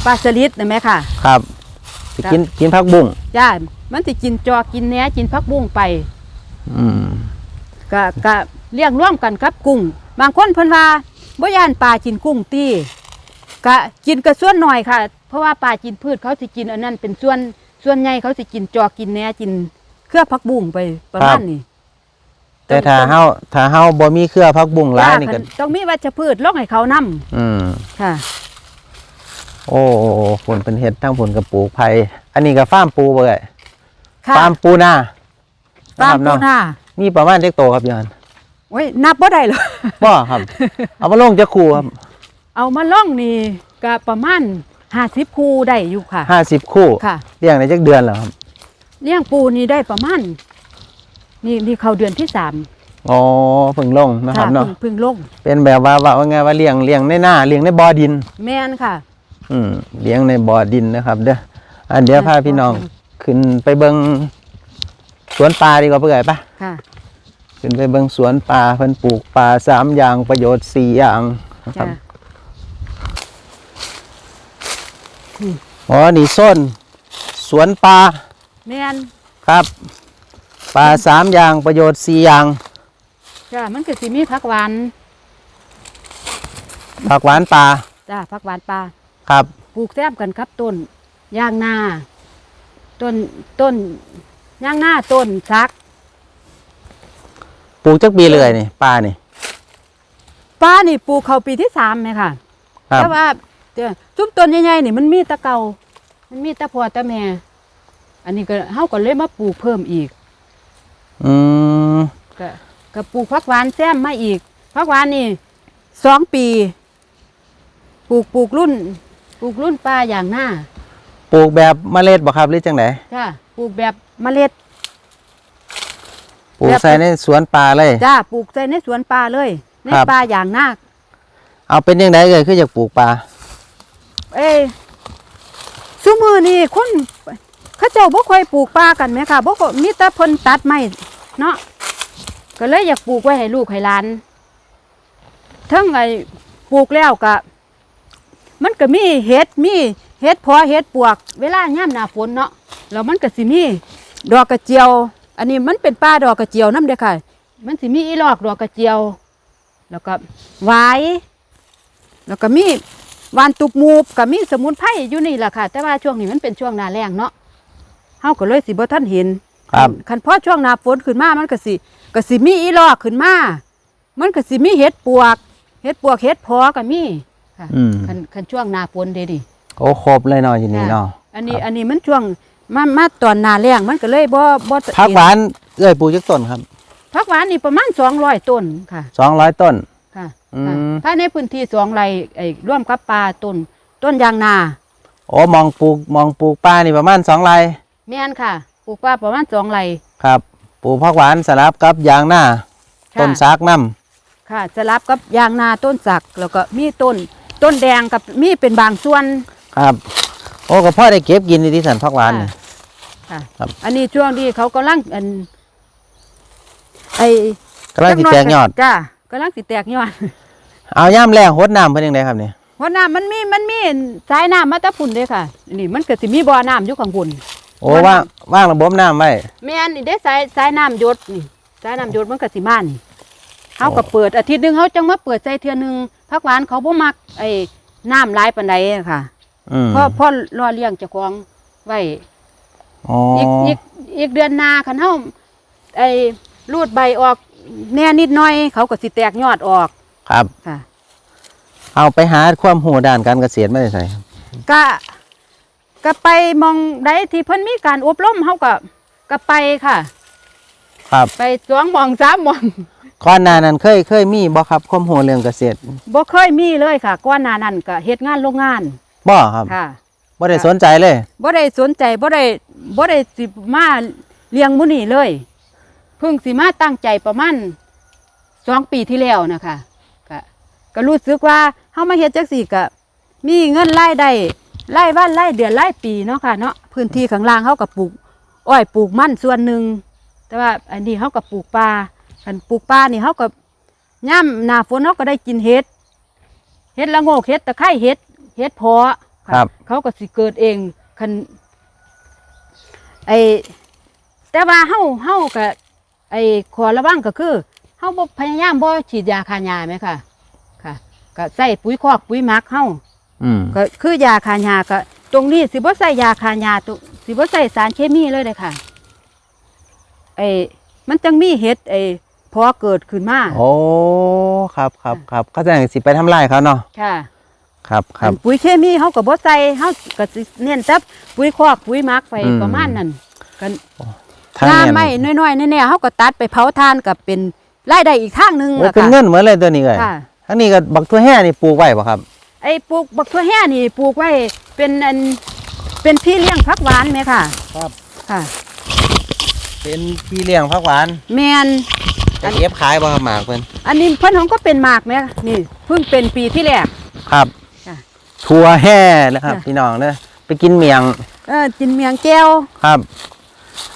[SPEAKER 1] ปลาสลิดนะแม่ค่ะ
[SPEAKER 2] ครับสิ
[SPEAKER 1] ครับ
[SPEAKER 2] กินกินผักบุ้ง
[SPEAKER 1] ย่ามันสิกินจอกินแหนกินผักบุ้งไป
[SPEAKER 2] อืม
[SPEAKER 1] ก็ก็เลี้ยงร่วมกันกับกุ้ง บางคนเพิ่นว่าบ่ย่านปลากินกุ้งตีก็กินกระส่วนหน่อยค่ะ เพราะว่าปลากินพืชเขาสิกินอันนั้นเป็นส่วนส่วนใหญ่เขาสิกินจอกินแหนกินเครือผักบุ้งไปประมาณนี้
[SPEAKER 2] แต่ถ้าเฮาถ้าเฮาบ่มีเครือพักบุ้งหลายนี่ก็
[SPEAKER 1] จ้าต้องมีวัชพืชลงให้เขานํ
[SPEAKER 2] อืม
[SPEAKER 1] ค่ะ
[SPEAKER 2] โอ้โอ้โอ้ผลเป็นเห็ดทั้งผลกับปลูกไผ่อันนี้ก็ฟาร์มปูเบ่ย
[SPEAKER 1] ค่ะ
[SPEAKER 2] ฟาร์มปูนา
[SPEAKER 1] ฟาร์ม
[SPEAKER 2] นะ
[SPEAKER 1] ปู
[SPEAKER 2] คบเนาะ
[SPEAKER 1] นา
[SPEAKER 2] มีประมาณเล็กโตครับยาน
[SPEAKER 1] โอ้ยนับบ่ได้เลย
[SPEAKER 2] บ่ครับ เอามาลงจะคูครับ
[SPEAKER 1] เอามาล่องนี่ก็ประมาณ50คู่ได้อยู่ค่ะ
[SPEAKER 2] ห้าสิบคู่
[SPEAKER 1] ค่ะ
[SPEAKER 2] เลี้ยงในจักเดือนแล้วครับ
[SPEAKER 1] เลี้ยงปูนี่ได้ประมาณ นี่นี่เข้าเดือนที่สาม
[SPEAKER 2] อ๋อเพิ่งลงนะครับเนาะ
[SPEAKER 1] เพิ่งเพิ่งลง
[SPEAKER 2] เป็นแบบว่าว่าว่าไงว่าเลี้ยงเลี้ยงในหน้าเลี้ยงในบ่อดิน
[SPEAKER 1] แม่นค่ะ
[SPEAKER 2] อืมเลี้ยงในบ่อดินนะครับ เด้ออันเดี๋ยวพาพี่น้องขึ้นไปเบิงสวนปลาดีกว่าเพื่อนปะ
[SPEAKER 1] ค่ะ
[SPEAKER 2] ขึ้นไปเบิงสวนปลาเพิ่นปลูกปลาสามอย่างประโยชน์สี่อย่างนะครับ
[SPEAKER 1] จ้ะ
[SPEAKER 2] อ๋อนี่ส้นสวนปลา
[SPEAKER 1] แม่น
[SPEAKER 2] ครับ ปลาสามอย่างประโยชน์สี่อย่าง
[SPEAKER 1] จ้ามันก็สิมีผักหวาน
[SPEAKER 2] ผักหวานปลา
[SPEAKER 1] จ้าผักหวานปลา
[SPEAKER 2] ครับ
[SPEAKER 1] ปลูกแซมกันครับต้นย่างนาต้นต้นย่างนาต้นซัก
[SPEAKER 2] ปลูกจักปีเลยนี่ปลานี่
[SPEAKER 1] ปลานี่ปลูกเขาปีที่สามไหมค่ะ
[SPEAKER 2] ครับ
[SPEAKER 1] แต่ว่าเจ้าซุ้มต้นใหญ่ๆนี่มันมีแตะเกามันมีแตะพอแตะแม่ อันนี้ก็เฮาก็เลยมาปลูกเพิ่มอีก
[SPEAKER 2] อืม
[SPEAKER 1] ก็ก็ปลูกผักหวานแซมมาอีกผักหวานนี่สองปี ปลูกปลูกรุ่น ปลูกรุ่นปลาอย่างหน้า
[SPEAKER 2] ปลูกแบบเมล็ดบ่ครับหรือจังได
[SPEAKER 1] จ้าปลูกแบบเมล็ด
[SPEAKER 2] ปลูก
[SPEAKER 1] แบบ
[SPEAKER 2] ใส่ในสวนปลาเลย
[SPEAKER 1] จ้าปลูกใส่ในสวนปลาเลยใน
[SPEAKER 2] ครับ
[SPEAKER 1] ปลาอย่างหน้า
[SPEAKER 2] เอาเป็นยังไงเลยคืออยากปลูกปลา
[SPEAKER 1] เอ้ยซุมือนี่คนเขาเจ้าบ่ค่อยปลูกปลากันไหมค่ะบ่ค่อยมีแต่เพิ่นตัดไม้ เนาะก็เลยอยากปลูกไว้ให้ลูกให้หลานทั้งไอ้ปลูกแล้วก็มันก็มีเห็ดมีเห็ดพอเห็ดปวก เวลายามหน้าฝนเนาะแล้วมันก็สิมีดอกกระเจียว อันนี้มันเป็นป่าดอกกระเจียวนํเด้อค่ะมันสิมีอีหลอกดอกกระเจียว แล้วก็หวายแล้วก็มีวานตุบมูบก็มีสมุนไพรอยู่นี่แหละค่ะ แต่ว่าช่วงนี้มันเป็นช่วงหน้าแล้งเนาะเฮาก็เลยสิบ่ทันเห็น
[SPEAKER 2] ครับ
[SPEAKER 1] คันพอช่วงหน้าฝนขึ้นมามันก็สิก็สิมีอีลอกขึ้นมามันก็สิมีเห็ดปวกเห็ดปวกเห็ดพอก็มีค่ะ
[SPEAKER 2] อืม
[SPEAKER 1] คันคันช่วงหน้าฝนเด้ดิ
[SPEAKER 2] โอ้ครบเลยเนาะอยู่นี่เนาะ
[SPEAKER 1] อันนี้
[SPEAKER 2] ครับ
[SPEAKER 1] อันนี้มันช่วงมามาตอนหน้าแล้งมันก็เลยบ่บ่
[SPEAKER 2] ผักหวานเอ้ยปลูกจักต้นครับ
[SPEAKER 1] ผักหวานนี่ประมาณ200ต้นค่ะ
[SPEAKER 2] สองร้อยต้น
[SPEAKER 1] ค่ะ
[SPEAKER 2] อืม
[SPEAKER 1] ค่ะภายในพื้นที่สองไร่ไอ้ร่วมกับปลาต้นต้นยางนา
[SPEAKER 2] โอ้มองปลูกมองปลูกปลานี่ประมาณสองไร่
[SPEAKER 1] แม่นค่ะป ลูกปลาประมาณสองไร่
[SPEAKER 2] ครับปลูกผักหวานสลับกับยางหน้า
[SPEAKER 1] ค่ะ
[SPEAKER 2] ต้นซากน้
[SPEAKER 1] ค่ะสลับกับยางนาต้นสักแล้วก็มีต้นต้นแดงกับมีเป็นบางส่วนำ
[SPEAKER 2] ครับ โอ้ก็พ่อได้เก็บกินในที่สันผักหวานนี่
[SPEAKER 1] ค่ะ
[SPEAKER 2] ครับ
[SPEAKER 1] อันนี้ช่วงที่เขากำลังอันไอ้
[SPEAKER 2] กำลังสิแตกยอด
[SPEAKER 1] จ้ากำลังสิแตกยอด
[SPEAKER 2] เอาย่ำแรงหดน้ำเป็นยังไงครับเนี่ย
[SPEAKER 1] เพราะน้ำมันมีมันมีสายน้ำมาแตะพุ่นเด้ค่ะ นี่มันก็สิมีบ่อน้ำอยู่ข้างบน
[SPEAKER 2] โอ้
[SPEAKER 1] บ่อน้ำ
[SPEAKER 2] ว่างว่างระบบน้ำไว้
[SPEAKER 1] แม่นนี่ได้สายสายน้ำหยศนี่สายน้ำหยศมันก็สิมานี่เขาก็เปิดอาทิตย์หนึงเขาจังมาเปิดใจเทื่อหนึงผักหวานเขาบ่มักไอ้น้ำหลายปานใดอะค่ะ
[SPEAKER 2] อืม
[SPEAKER 1] เพราะเพราะรอเลี้ยงเจ้าของไว้
[SPEAKER 2] อ๋อ
[SPEAKER 1] อีกอีกอีกเดือนหน้าคันเฮาไอ้รูดใบออกแน่นิดหน่อย เขาก็สิแตกยอดออก
[SPEAKER 2] ครับ
[SPEAKER 1] ค่ะ
[SPEAKER 2] เอาไปหาความหูด้านการเกษตรไม่ได้ใส่ครับ
[SPEAKER 1] ก็ ก็ไปมองใดที่เพิ่นมีการอบรมเฮาก็ก็ไปค่ะ
[SPEAKER 2] ครับ
[SPEAKER 1] ไปสองหมองสามหมอง
[SPEAKER 2] ก่อนหน้านั้นเคยเคยมีบ่ครับความหูเรื่องเกษตร
[SPEAKER 1] บ่เคยมีเลยค่ะก่อนหน้านั้นก็เฮ็ดงานโรงงาน
[SPEAKER 2] บ่ครับ
[SPEAKER 1] ค่ะ
[SPEAKER 2] บ่ได้สนใจเลย
[SPEAKER 1] บ่ได้สนใจบ่ได้บ่ได้สิมาเลี้ยงหมื้นี้เลยเพิ่งสิมาตั้งใจประมาณสองปีที่แล้วนะคะก็ก็รู้สึกว่าเฮามาเฮ็ดจังซี่ก็มีเงินรายได้ รายวันรายเดือนรายปีเนาะค่ะเนาะพื้นที่ข้างล่างเฮาก็ปลูกอ้อยปลูกมันส่วนหนึ่งแต่ว่าอันนี้เฮาก็ปลูกปลาคันปลูกปลานี่เฮาก็ย่ำหน้าฝนเฮาก็ได้กินเห็ดเห็ดละโงกเห็ดตะไคร้เห็ดเห็ดเพาะะ
[SPEAKER 2] ครับ
[SPEAKER 1] เขาก็สิเกิดเองคันไอแต่ว่าเฮาเฮาก็ไอขอระวังก็คือเฮาบ่พยายามบ่ฉีดยาฆ่าหญ้าไหมค่ะ ค่ะก็ใส่ปุ๋ยคอกปุ๋ยหมักเฮา
[SPEAKER 2] อืม
[SPEAKER 1] ก็คือยาฆ่าหญ้าก็ ตรงนี้สิบ่ใส่ยาคายาตุสิบ่ใส่สารเคมีเลยเลยค่ะไอ้มันจังมีเห็ดไอ้พอเกิดขึ้นมา
[SPEAKER 2] โอ้ครับครับครับเขาจะสิไปทำลายเขาเนาะ
[SPEAKER 1] ค่ะ
[SPEAKER 2] ครับครับ
[SPEAKER 1] อันปุ๋ยเคมีเฮาก็บ่ใส่เฮาก็สิเน้นแต่ปุ๋ยคอกปุ๋ยหมักไป
[SPEAKER 2] อืม
[SPEAKER 1] ประมาณนั้นกัน
[SPEAKER 2] ทาง
[SPEAKER 1] งา
[SPEAKER 2] เนี้
[SPEAKER 1] ไม่น้อยๆแน่ๆเฮาก็ตัดไปเผาทานกับเป็นรายได้อีกทางหนึง
[SPEAKER 2] โอ้
[SPEAKER 1] ล่ะ
[SPEAKER 2] เป็น
[SPEAKER 1] ค่ะ
[SPEAKER 2] เงินเหมือนเลยตัวนี้เลย
[SPEAKER 1] ค่ะ
[SPEAKER 2] ทั้งนี้ก็บักทั่วแห่นี่ปลูกไว้ป่ะครับ
[SPEAKER 1] ไอ้ปลูกบักทั่วแห่นี่ปลูกไว้เป็นอันเป็นพี่เลี้ยงผักหวานไหมค่ะ
[SPEAKER 2] ครับ
[SPEAKER 1] ค่ะ
[SPEAKER 2] เป็นพี่เลี้ยงผักหวาน
[SPEAKER 1] แมน
[SPEAKER 2] ไปเก็บขายบ่ครับหมากเพิ่น
[SPEAKER 1] อันนี้เพิ่นของก็เป็นหมากไหมนี่เพิ่งเป็นปีที่แรก
[SPEAKER 2] ครับ
[SPEAKER 1] ค่ะ
[SPEAKER 2] ทั่วแห่นะครับ
[SPEAKER 1] ค่ะ
[SPEAKER 2] พี่น้องเด้อไปกินเมียง
[SPEAKER 1] เออกินเมียงแก้ว
[SPEAKER 2] ครับ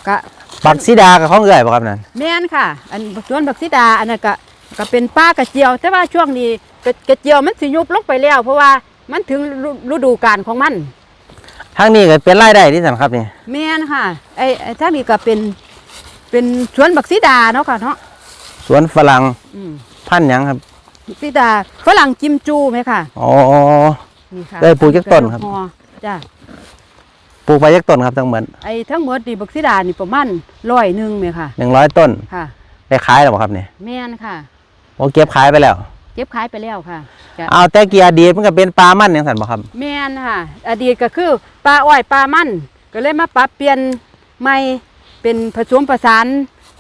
[SPEAKER 1] กะ
[SPEAKER 2] บักซีดากับของเอื่อยป่ะครับนั่น
[SPEAKER 1] แม่นค่ะ อันสวนบักซิดาอันนั้นก็ ก็เป็นป้ากระเจียว แต่ว่าช่วงนี้กระกระเจียวมันสิยุบลงไปแล้ว เพราะว่ามันถึงฤฤดูกาลของมัน
[SPEAKER 2] ทางนี้ก็เป็นรายได้ที่สำครับนี่
[SPEAKER 1] แม่นค่ะไอ้ไอ้ท่างนี้ก็เป็นเป็นสวนบักซิดาเนาะค่ะเนาะ
[SPEAKER 2] สวนฝรั่ง
[SPEAKER 1] อืม
[SPEAKER 2] พันธุ์หยังครับ
[SPEAKER 1] บักซิดาฝรั่งจิมจูไหมค่ะ
[SPEAKER 2] อ๋อ
[SPEAKER 1] นี่ค่ะ
[SPEAKER 2] ได้ปลูกจักต้นครับ
[SPEAKER 1] ห่อจ้ะ
[SPEAKER 2] ปลูกไปยักต้นครับทั้งหมด
[SPEAKER 1] ไอ้ทั้งหมดนี่บักซิดานี่ประมาณร้อยหนึ่งไหมค่ะ
[SPEAKER 2] หนึ่งร้อยต้น
[SPEAKER 1] ค่ะ
[SPEAKER 2] ได้ขายแล้วบ่ครับเนี่ย
[SPEAKER 1] แม่นค่ะ
[SPEAKER 2] โอ้เก็บขายไปแล้ว
[SPEAKER 1] เก็บขายไปแล้วค่ะจ้ะ
[SPEAKER 2] เอาแต่เกียร์ดีดมันก็เป็นปลามันอย่างสันบ่ครับ
[SPEAKER 1] แม่นค่ะ อดีตก็คือปลาอ้อยปลามันก็เลยมาปรับเปลี่ยนใหม่เป็นผสมผสาน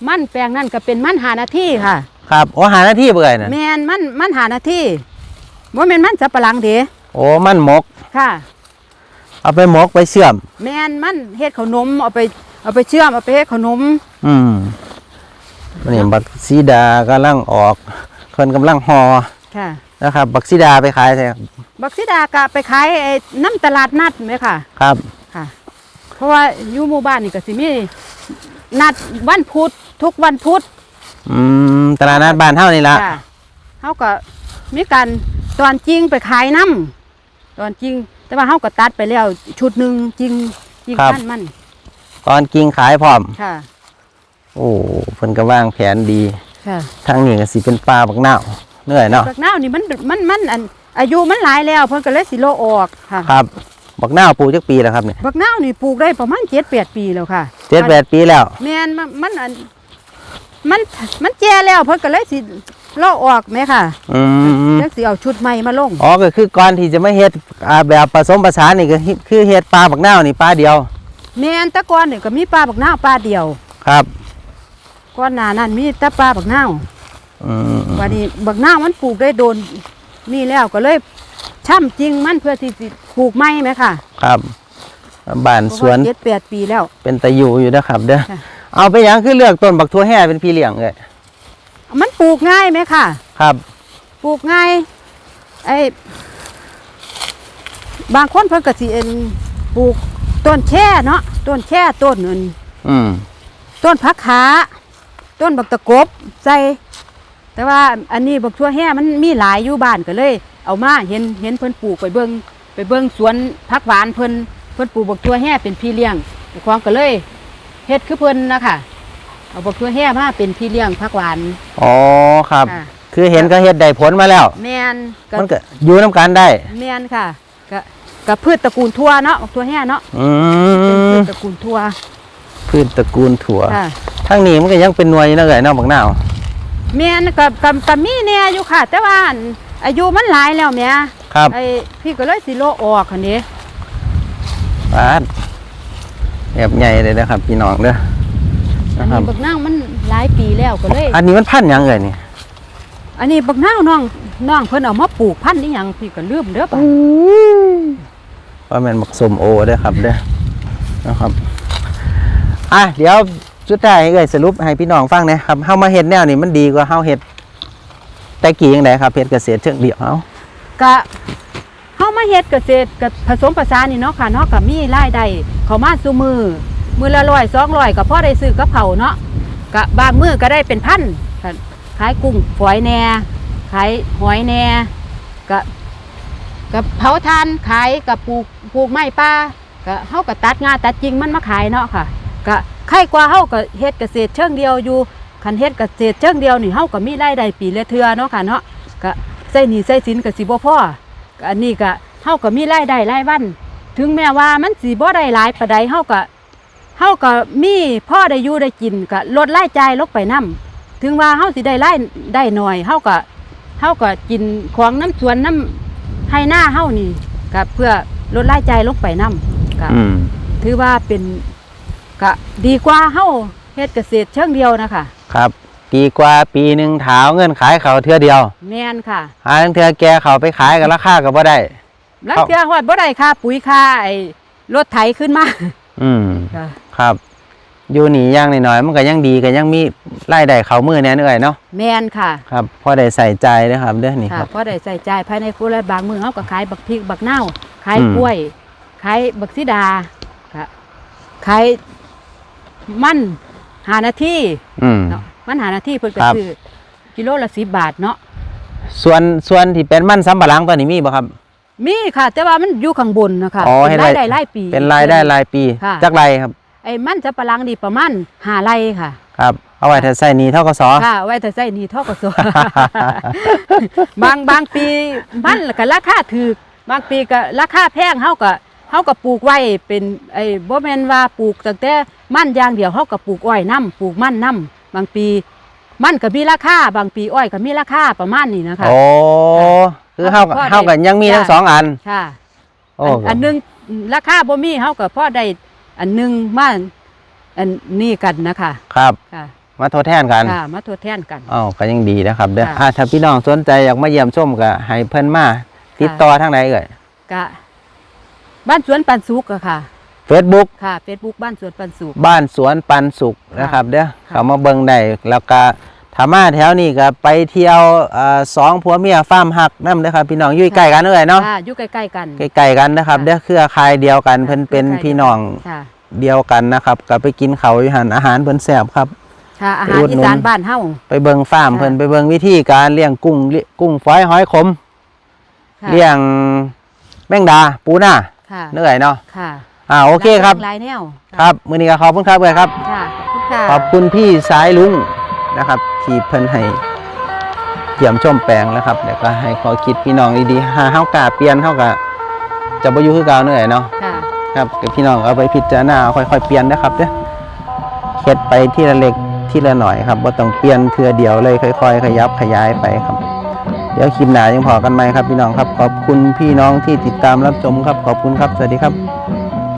[SPEAKER 1] มันแปลงนั่นก็เป็นมันหานาทีค่ะ
[SPEAKER 2] ครับโอ้หาหน้าที่เบื่อน่ะ
[SPEAKER 1] แม่นมันมันหานาทีว่าแม่นมันสับปะหลังเด้
[SPEAKER 2] โอ้มันหมก
[SPEAKER 1] ค่ะ
[SPEAKER 2] เอาไปหมกไปเชื่อม
[SPEAKER 1] แม่นมันเฮ็ดขนมเอาไปเอาไปเชื่อมเอาไปเฮ็ดขนม
[SPEAKER 2] อืม นี่บักซีดากำลังออกเพิ่นกำลังห่อ
[SPEAKER 1] ค่ะ
[SPEAKER 2] นะครับ บักซีดาไปขายใช่ครับ
[SPEAKER 1] บักซิดากะไปขายไอ้น้ำตลาดนัดไหมค่ะ
[SPEAKER 2] ครับ
[SPEAKER 1] ค่ะ เพราะว่าอยู่หมู่บ้านนี่ก็สิมีนัดวันพุธทุกวันพุธ
[SPEAKER 2] อืมตลาดนัดบ้านเฮานี่ละ
[SPEAKER 1] จ้ะเขาก็มีการตอนจริงไปขายน้ำตอนจริง แต่ว่าเขาก็ตัดไปแล้วชุดหนึ่งจริงจริงมันมัน
[SPEAKER 2] ตอนกิ่งขายพร้อม
[SPEAKER 1] ค่ะ
[SPEAKER 2] โอ้เพิ่นก็วางแผนดี
[SPEAKER 1] ค่ะ
[SPEAKER 2] ทางนี้ก็สิเป็นปลาบักนาวเหนื่อยเนาะ
[SPEAKER 1] บักนาวนี่มันมันมันอันอายุมันหลายแล้วเพิ่นก็เลยสิโลออกค่ะ
[SPEAKER 2] ครับ บักนาวปลูกจักปีแล้วครับเนี่ย
[SPEAKER 1] บักนาวนี่ปลูกได้ประมาณเจ็ดแปดปีแล้วค่ะ
[SPEAKER 2] เจ็ดแปดปีแล้ว
[SPEAKER 1] แม่นมันมันอันมันมันแก่แล้วเพิ่นก็เลยสิโลออกไหมค่ะ
[SPEAKER 2] อืม
[SPEAKER 1] จักสิเอาชุดใหม่มาลง
[SPEAKER 2] อ๋อก็คือก่อนที่จะมาเฮ็ดอ่าแบบผสมผสานนี่ก็คือเฮ็ดปลาบักนาวนี่ปลาเดียว
[SPEAKER 1] แม่นแตะกอนนี่ก็มีปลาบักนาวปลาเดียว
[SPEAKER 2] ครับ
[SPEAKER 1] ก่อนหน้านั้นมีแต่ปลาบักนาว
[SPEAKER 2] อืม
[SPEAKER 1] วันนี้บักนาวมันปลูกได้โดนนี่แล้วก็เลยช่ำจริงมันเพื่อที่สิปลูกไม้ไหมค่ะ
[SPEAKER 2] ครับบ้านสวน
[SPEAKER 1] เจ็ดแปดปีแล้ว
[SPEAKER 2] เป็นตะอยู่อยู่นะครับเด้อ
[SPEAKER 1] ค่ะ
[SPEAKER 2] เอาไปหยังคือเลือกต้นบักทั่วแห่เป็นพี่เลี้ยงเลย
[SPEAKER 1] มันปลูกง่ายไหมค่ะ
[SPEAKER 2] ครับ
[SPEAKER 1] ปลูกง่ายไอ้บางคนเพิ่นก็สิเอ็นปลูกต้นแช่เนาะต้นแช่ต้นอื่น
[SPEAKER 2] อืม
[SPEAKER 1] ต้นผักขา ต้นบักตะกบใส่แต่ว่าอันนี้บักทั่วแห่มันมีหลายอยู่บ้านก็เลย เอามาเห็นเห็นเพิ่นปลูกไปเบิ่งไปเบิ่งสวนผักหวานเพิ่นเพิ่นปลูกบักทั่วแห่เป็นพี่เลี้ยงเจ้าของก็เลยเฮ็ดคือเพิ่นนะคะเอาบักทั่วแห่มาเป็นพี่เลี้ยงผักหวาน
[SPEAKER 2] อ๋อครับ
[SPEAKER 1] ค่ะ
[SPEAKER 2] คือเห็นก็เฮ็ดได้ผลมาแล้ว
[SPEAKER 1] แม่นก็
[SPEAKER 2] มันก็อยู่น้ำกันได้
[SPEAKER 1] แม่นค่ะก็กับพืชตระกูลทั่วเนาะบักทั่วแห่เนาะ
[SPEAKER 2] อื
[SPEAKER 1] เป็นพื
[SPEAKER 2] ม
[SPEAKER 1] ชตระกูลทั่ว
[SPEAKER 2] พืชตระกูลถั่ว
[SPEAKER 1] ค่ะ
[SPEAKER 2] ทั้งนี้มันก็ยังเป็นหน่วยอยู่นะเอ้ยเนาะบักนาว
[SPEAKER 1] แม่นกับกับกับมีแน่อยู่ค่ะ แต่ว่าอันอายุมันหลายแล้วแม่
[SPEAKER 2] ครับ
[SPEAKER 1] ไอ้พี่ก็เลยสิโลออกคันนี้
[SPEAKER 2] ปาดแบบใหญ่เลยนะครับพี่น้องเด้อ
[SPEAKER 1] อั
[SPEAKER 2] นะ
[SPEAKER 1] น
[SPEAKER 2] ครั
[SPEAKER 1] นี้
[SPEAKER 2] บ
[SPEAKER 1] บักนางมันหลายปีแล้วก็เลย
[SPEAKER 2] อันนี้มันพันธุ์หยังเอ่ยนี่
[SPEAKER 1] อันนี้บักนางน้องน้องเพิ่นเอามาปลูกพันธุ์นี่หยังพี่ก็ลืมเด้อป่ะ
[SPEAKER 2] ว่าแมันบักสมโอเด้อครับเด้อนะครับ อะเดี๋ยว สุดท้ายเอ้ยสรุปให้พี่น้องฟังนะครับเฮามาเฮ็ดแนวนี้มันดีกว่าเฮาเฮ็ดแต่กี่จังไดครับเฮ็ดเกษตรเชิงเดียวเฮา
[SPEAKER 1] ก็เฮามาเฮ็ดเกษตรกับผสมผสานนี่เนาะค่ะเนาะก็มีรายได้เข้ามาสู่มือมือละร้อยสองร้อยก็พอได้ซื้อกับเผาเนาะก็บางมือก็ได้เป็นพันขายกุ้งฝอยแหน่ขายหอยแหน่ก็กับเผาทานขายกับปลูกปลูกไม้ป่าก็เฮาก็ตัดงาตัดจริงมันมาขายเนาะค่ะก็ ครกว่าเฮาก็เฮ็ดเกษตรเชิงเดียวอยู่คันเฮ็ดเกษตรเชิงเดียวนี่เฮาก็มีรายได้ปีละเทื่อเนาะค่ะเนาะก็ใส่หนี้ใส่สินก็สิบ่พอก็อันนี้ก็เฮาก็มีรายได้รายวัน ถึงแม้ว่ามันสิบ่ได้หลายปานใดเฮาก็เฮาก็มีพ่อได้อยู่ได้กินก็ลดรายจ่ายลงไปนํถึงว่าเฮาสิได้รายได้หน่อยเฮาก็เฮาก็กินของน้ำสวนน้ำให้หน้าเฮานี่ก็เพื่อลดรายจ่ายลงไปนํก็
[SPEAKER 2] อืม
[SPEAKER 1] ถือว่าเป็น ก็ดีกว่าเฮาเฮ็ดเกษตรเชิงเดียวนะคะ
[SPEAKER 2] ครับดีกว่าปีหนึ่งถาวเงินขายเขาเทื่อเดียว
[SPEAKER 1] แม่นค่ะ
[SPEAKER 2] หาเทื่อแกเขาไปขายกับราคาก็บ่ได้
[SPEAKER 1] แล้วเทื่อฮอดบ่ได้ค่าปุ๋ยค่าไอ้รถไถขึ้นมา
[SPEAKER 2] อืม
[SPEAKER 1] ค่ะ
[SPEAKER 2] ครับ อยู่นี่อย่างน้อยๆมันก็ยังดีก็ยังมีรายได้เขามือแน่เนื่อยเนาะ
[SPEAKER 1] แม่นค่ะ
[SPEAKER 2] ครับพอได้ใส่ใจเด้อครับเด้อนี่ค
[SPEAKER 1] ค่ะ
[SPEAKER 2] รับ
[SPEAKER 1] พอได้ใส่ใจายภายในครัวเรือนบางมือเฮาก็ขายบักพริกบักนาวขาย
[SPEAKER 2] อืม
[SPEAKER 1] กล้วยขายบักซิดาค่ะขาย มันหานาที
[SPEAKER 2] อืม
[SPEAKER 1] เนาะมันหานาทีเพิ่นก็
[SPEAKER 2] ครับ
[SPEAKER 1] ซื้อกิโลละ10บาทเนาะ
[SPEAKER 2] ส่วนส่วนที่เป็นมันสำปะหลังตัวนี้มีบ่ครับ
[SPEAKER 1] มีค่ะ แต่ว่ามันอยู่ข้างบนนะคะ
[SPEAKER 2] อ๋อ
[SPEAKER 1] เป็น
[SPEAKER 2] ให้
[SPEAKER 1] ราย
[SPEAKER 2] ได้
[SPEAKER 1] ได้รายปี
[SPEAKER 2] เป็นรายได้รายปี
[SPEAKER 1] ค่ะ
[SPEAKER 2] จักไรครับ
[SPEAKER 1] ไอ้มันจะปะหลังนี่ประมาณหาไรค่ะ
[SPEAKER 2] ครับ เอาไว้ถ้าใส่หนี้เท่ากับสอ
[SPEAKER 1] ค่ะไว้แต่ใส่หนี่ทกส บางบางปีมันก็ราคาถูกบางปีก็ราคาแพงเฮาก็ เฮาก็ปลูกไว้เป็นไอ้บ่แม่นว่าปลูกตั้งแต่มันอย่างเดียวเฮาก็ปลูกอ้อยนํปลูกมันนํบางปี มันก็มีราคาบางปีอ้อยก็มีราคาประมาณนี้นะคะ
[SPEAKER 2] โอ้คือเฮากับ
[SPEAKER 1] พอได้
[SPEAKER 2] เฮากันยังมีทั้ง
[SPEAKER 1] จ้ะ
[SPEAKER 2] สองอัน
[SPEAKER 1] ค่ะ
[SPEAKER 2] โอ้
[SPEAKER 1] อันอันหนึงราคาบ่มีเฮาก็พอได้อันหนึงมาอันนี้กันนะคะ
[SPEAKER 2] ครับ
[SPEAKER 1] ค่ะ
[SPEAKER 2] มาทดแทนกัน
[SPEAKER 1] ค่ะมาทดแทนกัน
[SPEAKER 2] อ๋อก็ยังดีนะครับเด้อ
[SPEAKER 1] ค่ะ
[SPEAKER 2] อ่าถ้าพี่น้องสนใจอยากมาเยี่ยมชมก็ให้เพิ่นมาติดต่อทางไหนเอ่ย
[SPEAKER 1] กะ บ้านสวนปันสุกอะค่ะ
[SPEAKER 2] Facebook
[SPEAKER 1] ค่ะ Facebook บ้านสวนปันสุก
[SPEAKER 2] บ้านสวนปันสุขนะครับเด้อเขามาเบิ่งได้แล้วก็ถ้ามาแถวนี้ก็ไปเที่ยวเอ่อสองผัวเมียฟาร์มหักนำเด้อครับพี่น้องอยู่ใกล้กันเอ่ยเนาะ
[SPEAKER 1] ค่ะอยู่ใกล้ๆกัน
[SPEAKER 2] ใกล้ๆกันนะครับ
[SPEAKER 1] ค่ะ
[SPEAKER 2] เด้อเครือข่ายเดียวกันเพิ่นเป็น
[SPEAKER 1] ใกล้ๆ
[SPEAKER 2] พี่น้อง
[SPEAKER 1] ค่ะ
[SPEAKER 2] เดียวกันนะครับก็ไปกินเขาวอยู่หันอาหารเพิ่นแซ่บครับ
[SPEAKER 1] ค่ะ อา
[SPEAKER 2] ไป
[SPEAKER 1] หาร
[SPEAKER 2] อุด
[SPEAKER 1] อี
[SPEAKER 2] หนุน
[SPEAKER 1] สานบ้านเฮา
[SPEAKER 2] ไปเบิ่งฟาร์ม
[SPEAKER 1] ค่ะ
[SPEAKER 2] เพิ่นไปเบิ่งวิธีการเลี้ยงกุ้งเลี้ยกุ้งฝอยหอยขม
[SPEAKER 1] ค่ะ
[SPEAKER 2] เลี้ยงแมงดาปูนา
[SPEAKER 1] ค่ะ
[SPEAKER 2] เหนื่อยเนาะ
[SPEAKER 1] ค่ะ
[SPEAKER 2] อ่าโอเคครับ
[SPEAKER 1] หลายแนว
[SPEAKER 2] ครับมื้อนี้ก็ขอบคุณครับเลยครับ
[SPEAKER 1] ค่ะขอบคุณค่ะ
[SPEAKER 2] ขอบคุณพี่สายลุงนะครับ ที่เพิ่นให้เยี่ยมชมแปลงแล้วครับแล้วก็ให้ขอคิดพี่น้องดีๆหาเฮากล้าเปลี่ยนเฮาก็จะบ่อยู่คือเก่าเหนื่อยเนาะ
[SPEAKER 1] ค่ะ
[SPEAKER 2] ครับกับพี่น้องเอาไปพิจารณาค่อยๆเปลี่ยนนะครับเด้อเฮ็ดไปทีละเล็กทีละหน่อยครับบ่ต้องเปลี่ยนเทื่อเดียวเลยค่อย ๆ ขยับขยายไปครับ เดี๋ยวคลิปหน้ายังพอกันไหมครับพี่น้องครับ ขอบคุณพี่น้องที่ติดตามรับชมครับ ขอบคุณครับ สวัสดีครับ